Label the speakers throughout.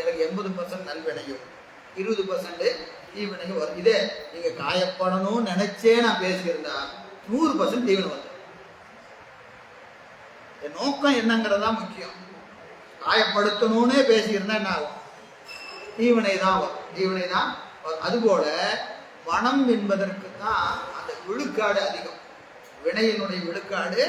Speaker 1: எனக்கு எண்பது பர்சன்ட் நல்வினையும் இருபது பர்சன்ட் தீவினையும் வரும். இதே நீங்க காயப்படணும்னு நினைச்சே நான் பேசியிருந்தா நூறு பர்சன்ட் தீவினை வரும். என் நோக்கம் என்னங்கிறதா முக்கியம். காயப்படுத்தணும்னே பேசியிருந்தா என்ன ஆகும்? தீவினை தான் வரும். தீவினை தான் வரும். அதுபோல மனம் என்பதற்கு தான் அந்த விழுக்காடு அதிகம். வினையினுடைய விழுக்காடு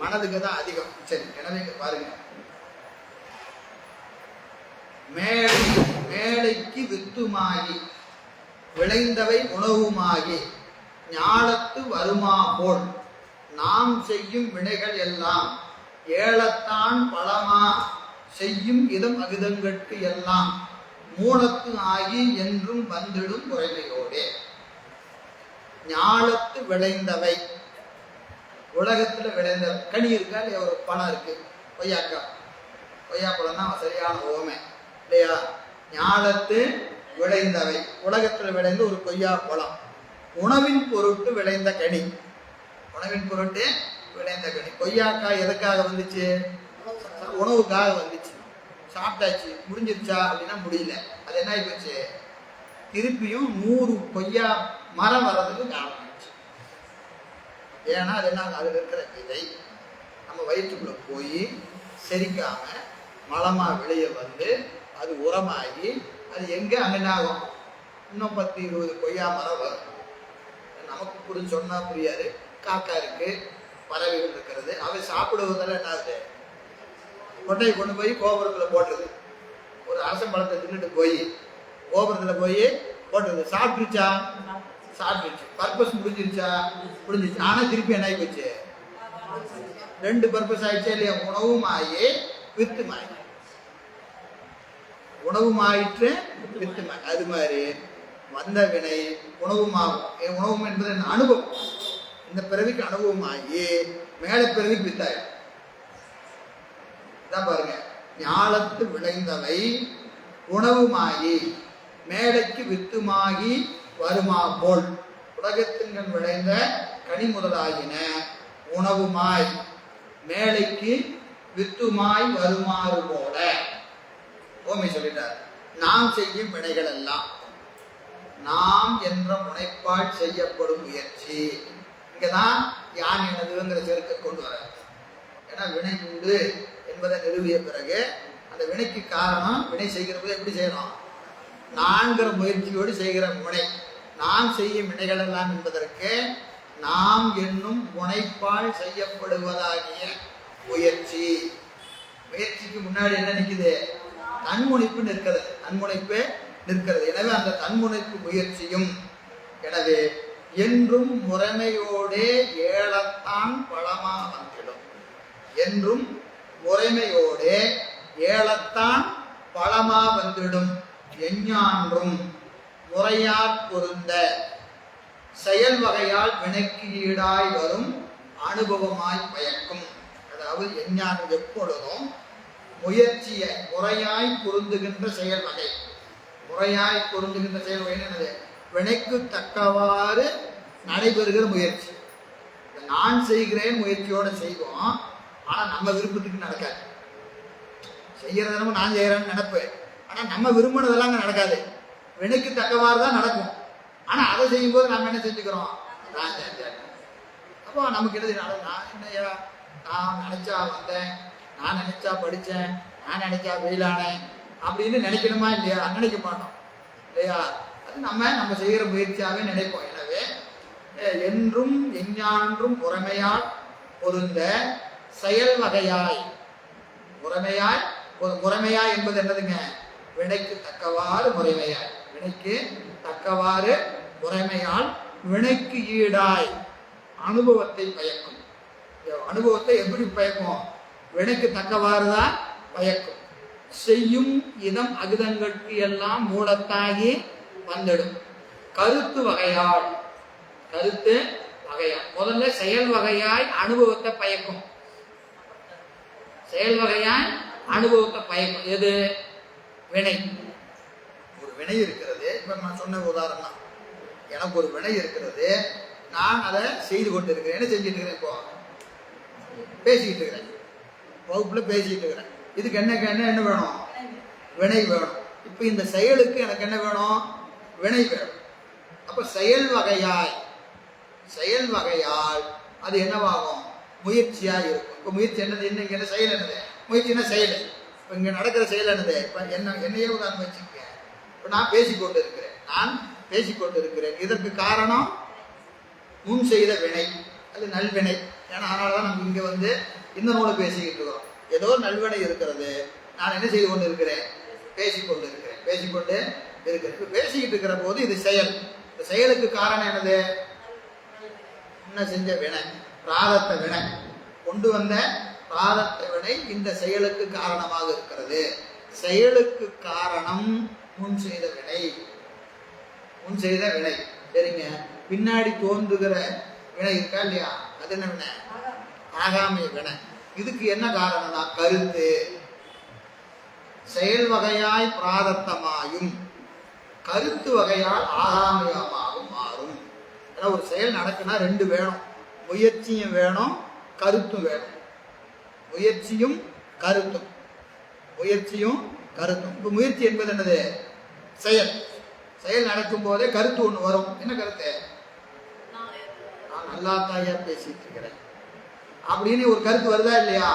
Speaker 1: மனதுக்கு தான் அதிகம். சரி எனவே பாருங்க. மேடை மேடைக்கு வித்துமாகி விளைந்தவை உணவுமாகி ஞாலத்து வருமா போல் நாம் செய்யும் வினைகள் எல்லாம் ஏலத்தான் பலமா செய்யும் இதம் அகிதங்கட்கு எல்லாம் மூலத்து ஆகி என்றும் வந்திடும் முறைமையோடே ஞாலத்து விளைந்தவை உலகத்தில் விளைந்த கனி இருக்கா இல்லையா? ஒரு பழம் இருக்கு. கொய்யாக்கா கொய்யாப்பழம் தான் சரியான ஓமை. இல்லையா ஞானத்து விளைந்தவை. உலகத்தில் விளைந்த ஒரு கொய்யா பழம். உணவின் பொருட்டு விளைந்த கனி. உணவின் பொருட்டு விளைந்த கனி. கொய்யாக்காய் எதுக்காக வந்துச்சு? உணவுக்காக வந்துச்சு. சாப்பிட்டாச்சு. முடிஞ்சிருச்சா அப்படின்னா முடியல. அது என்ன ஆயிப்போச்சு? திருப்பியும் நூறு கொய்யா மரம் வர்றதுக்கு காரணம் ஆச்சு ஏன்னா அது என்ன அதில் இருக்கிற விதை நம்ம வயிற்றுக்குள்ள போய் செரிக்காம மலமா வெளியே வந்து அது உரமாகி அது எங்கே அங்கனாகும் இன்னும் பத்து இருபது கொய்யா மரம் வரும். நமக்கு புரிஞ்சு சொன்னால் புரியாது. காக்கா இருக்கு பறவைகள் இருக்கிறது அவை சாப்பிடுவதால் என்ன ஆகுது? கொட்டையை கொண்டு போய் கோபுரத்தில் போட்டுருது. ஒரு அரசன் பழத்தை தின்னுட்டு போய் கோபுரத்தில் போய் போட்டுருது. சாப்பிட்டுருச்சா? சாப்பிட்டுருச்சு. பர்பஸ் முடிஞ்சிருச்சா? முடிஞ்சிருச்சு. ஆனால் திருப்பி என்ன ஆகி போச்சு ரெண்டு பர்பஸ் ஆயிடுச்சா இல்லையா? உணவும் ஆகி வித்தும் ஆகி உணவுமாயிற்று அது மாதிரி வந்த வினை உணவுமாகும். என் உணவும் என்பது என் அனுபவம். இந்த பிறவிக்கு அனுபவமாகி மேல பிறவிக்கு வித்தாயிடும் இதான் பாருங்க. ஞாலத்து விளைந்தவை உணவுமாகி மேடைக்கு வித்துமாகி வருமா போல். உலகத்தின்கண் விளைந்த கனி முதலாகின உணவுமாய் மேலைக்கு வித்துமாய் வருமாறு போல. ஓமை சொல்லிட்டார். நாம் செய்யும் வினைகள் எல்லாம் நாம் என்ற முனைப்பால் செய்யப்படும் முயற்சி. இங்கதான் யான் எனதுங்கிற சேர்க்க கொண்டு வர ஏன்னா வினை உண்டு என்பதை நிறுவிய பிறகு அந்த வினைக்கு காரணம் வினை செய்கிறப்ப எப்படி செய்யணும் நான்கிற முயற்சியோடு செய்கிற முனை. நாம் செய்யும் வினைகள் எல்லாம் என்பதற்கு நாம் என்னும் முனைப்பால் செய்யப்படுவதாகிய முயற்சி. முயற்சிக்கு முன்னாடி என்ன நிற்குது தன்முனைப்பு நிற்கிறது தன்முனைப்பே நிற்கிறது எனவே அந்த தன்முனைப்பு முயற்சியும் எனவே என்றும் முறைமையோடே ஏழத்தான் பலமா வந்திடும். என்றும் முறைமையோடே ஏழத்தான் பழமா வந்துடும். எஞ்ஞான்றும் முறையாற் பொருந்த செயல் வகையால் வினைக்கு ஈடாய் வரும் அனுபவமாய் பயக்கும். அதாவது எஞ்ஞானம் எப்பொழுதும் முயற்சியை முறையாய் பொருந்துகின்ற செயல் வகை. முறையாய் பொருந்துகின்ற செயல் வகை என்னது? வினைக்கு தக்கவாறு நடைபெறுகிற முயற்சி. நான் செய்கிறேன் முயற்சியோட செய்வோம். ஆனா நம்ம விருப்பத்துக்கு நடக்காது. செய்யறது நம்ம நான் செய்யறேன்னு நினைப்பேன் ஆனா நம்ம விரும்பினதெல்லாம் அங்கே நடக்காது. வினைக்கு தக்கவாறு தான் நடக்கும். ஆனா அதை செய்யும்போது நம்ம என்ன செஞ்சுக்கிறோம்? நான் செஞ்சேன் அப்போ நமக்கு எழுதி நான் என்னையா நான் நினைச்சா வந்தேன். நான் நினைச்சா படித்தேன் நான் நினைச்சா வெயிலானேன் அப்படின்னு நினைக்கணுமா இல்லையா? நினைக்க மாட்டோம். இல்லையா? அது நம்ம நம்ம செய்கிற முயற்சியாகவே நினைப்போம். எனவே என்றும் எஞ்ஞான்றும் புறமையால் பொருந்த செயல் வகையாய் முறைமையாய் ஒரு முறைமையாய் என்பது என்னதுங்க? வினைக்கு தக்கவாறு முறைமையாய். வினைக்கு தக்கவாறு முறைமையால் வினைக்கு ஈடாய். அனுபவத்தை பயக்கும். அனுபவத்தை எப்படி பயக்கும் வினைக்கு தக்கவாறு தான் பயக்கும் செய்யும் இதம் அகிதங்களுக்கு எல்லாம் மூலத்தாகி வந்துடும். கருத்து வகையால். கருத்து வகையால். முதல்ல செயல் வகையாய் அனுபவத்தை பயக்கும். செயல் வகையாய் அனுபவத்தை பயக்கும். எது? வினை. ஒரு வினை இருக்கிறது. இப்ப நான் சொன்ன உதாரணம். எனக்கு ஒரு வினை இருக்கிறது. நான் அதை செய்து கொண்டு இருக்கிறேன் என்ன செஞ்சுட்டு இருக்கிறேன் இப்போ? பேசிக்கிட்டு இருக்கிறேன். வகுப்பில் பேசிகிட்டு இருக்கிறேன். இதுக்கு என்ன என்ன என்ன வேணும்? வினை வேணும். இப்போ இந்த செயலுக்கு எனக்கு என்ன வேணும்? வினை வேணும். அப்போ செயல் வகையாய் செயல் வகையால் அது என்னவாகும்? முயற்சியாக இருக்கும். இப்போ முயற்சி என்னது? என்ன என்ன செயல் என்னது? முயற்சினா செயல்? இப்போ இங்கே நடக்கிற செயல் என்னது? இப்போ என்ன என்னையே உதாரணம் வச்சுக்க இப்போ நான் பேசிக்கொண்டு இருக்கிறேன் நான் பேசிக்கொண்டு இருக்கிறேன் இதற்கு காரணம் முன் செய்த வினை அது நல்வினை. ஏன்னா அதனால தான் நம்ம இங்கே வந்து இந்த நூலை பேசிக்கிட்டு இருக்கிறோம் ஏதோ நல்வினை இருக்கிறது. நான் என்ன செய்து கொண்டு இருக்கிறேன் பேசிக்கொண்டு இருக்கிறேன். பேசிக்கொண்டு இருக்கிறேன் இப்போ பேசிக்கிட்டு இருக்கிற போது இது செயல். இந்த செயலுக்கு காரணம் என்னது? என்ன செஞ்ச வினை? பிராரத்த வினை. கொண்டு வந்த பிராரத்த வினை இந்த செயலுக்கு காரணமாக இருக்கிறது. செயலுக்கு காரணம் முன் செய்த வினை. முன் செய்த வினை. சரிங்க. பின்னாடி தோன்றுகிற வினை இருக்கா இல்லையா? அது என்ன வினை? ஆகாமிய வினை இதுக்கு என்ன காரணம்னா கருத்து. செயல் வகையாய் பிராரத்தமாயும் கருத்து வகையால் ஆகாமியமாகவும் மாறும். ஏன்னா ஒரு செயல் நடக்குன்னா ரெண்டு வேணும். முயற்சியும் வேணும் கருத்தும் வேணும். முயற்சியும் கருத்தும். முயற்சியும் கருத்தும். இப்போ முயற்சி என்பது என்னது? செயல். செயல் நடக்கும் போதே கருத்து ஒன்று வரும். என்ன கருத்து? நான் நல்லா தாயா பேசிட்டு இருக்கிறேன். அப்படின்னு ஒரு கருத்து வருதா இல்லையா?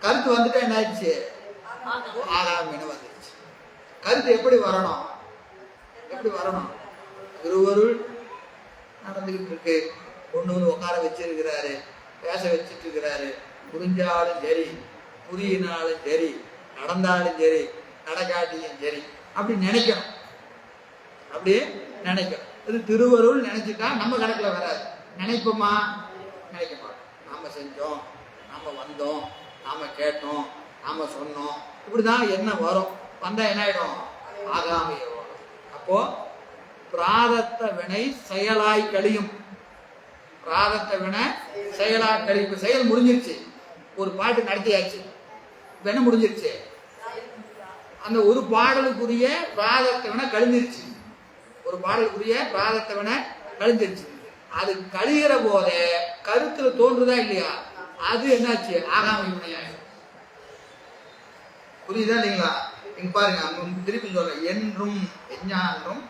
Speaker 1: கருத்து வந்துட்டா என்ன ஆயிடுச்சு? ஆகாமின்னு வந்துருச்சு? கருத்து எப்படி வரணும்? எப்படி வரணும்? திருவருள் நடந்துகிட்டு இருக்கு. கொண்டு வந்து உட்கார வச்சிருக்கிறாரு பேச வச்சிட்டு இருக்கிறாரு புரிஞ்சாலும் சரி புரியினாலும் சரி நடந்தாலும் சரி நடக்காட்டியும் சரி அப்படி நினைக்கணும். அப்படி நினைக்கணும். இது திருவருள் நினைச்சிட்டா நம்ம கணக்குல வராது. நினைப்போமா? நினைக்க செஞ்சோம் நாம் வந்தோம் நாம் கேட்டோம் நாம் சொன்னோம். இப்படிதான் என்ன வரும். வந்தால் என்ன ஆகிடும் ஆகாமிய வரும் அப்போ பிராரத்த வினை செயலாய் கழியும். பிராரத்த வினை செயலாய் கழியும் செயல் முடிஞ்சிருச்சு. ஒரு பாட்டு நடத்தியாச்சு. வினை முடிஞ்சிருச்சு? அந்த ஒரு பாடலுக்குரிய பிராரத்த வினை கழிஞ்சிருச்சு. ஒரு பாடலுக்குரிய பிராரத்த வினை கழிஞ்சிருச்சு. அது கழிகிற போதே கருத்துல தோன்றுதா இல்லையா? அது என்னாச்சு? ஆகாம வினையாயிடும் புரியுதா இல்லைங்களா? இங்க பாருங்க அங்க திருப்பி சொல்ல என்றும் எஞ்ஞான்றும்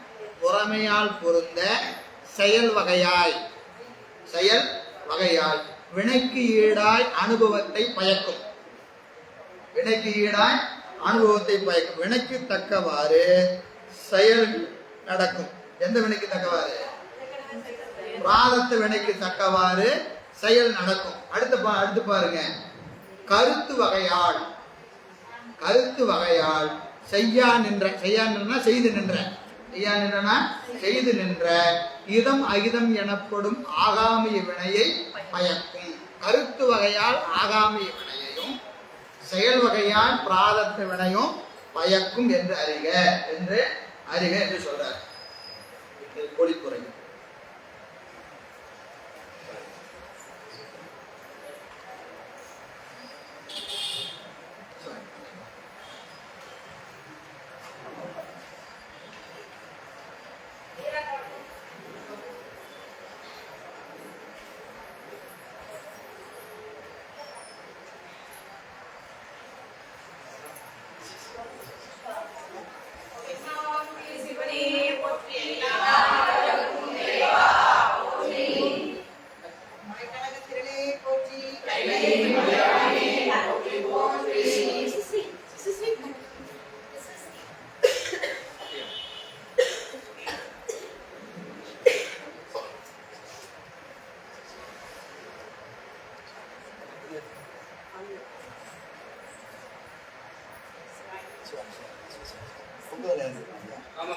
Speaker 1: பொறமையால் பொருந்த செயல் வகையாய். செயல் வகையாய். வினைக்கு ஈடாய் அனுபவத்தை பயக்கும். வினைக்கு ஈடாய் அனுபவத்தை பயக்கும். வினைக்கு தக்கவாறு செயல் நடக்கும். எந்த வினைக்கு தக்கவாறு? காலத்து வினைக்கு தக்கவாறு செயல் நடக்கும். அடுத்து பா அடுத்து பாருங்க. கருத்து வகையால் கருத்து வகையால் செய்யா நின்ற செய்யா நின்றனா செய்து நின்ற. செய்யா நின்றனா செய்து நின்ற. இதம் அகிதம் எனப்படும் ஆகாமிய வினையை பயக்கும். கருத்து வகையால் ஆகாமிய வினையையும் செயல் வகையால் பிராரத்த வினையும் பயக்கும் என்று அறிக என்று அறிக என்று சொல்றார். இது பொழிப்புரை
Speaker 2: ஆமா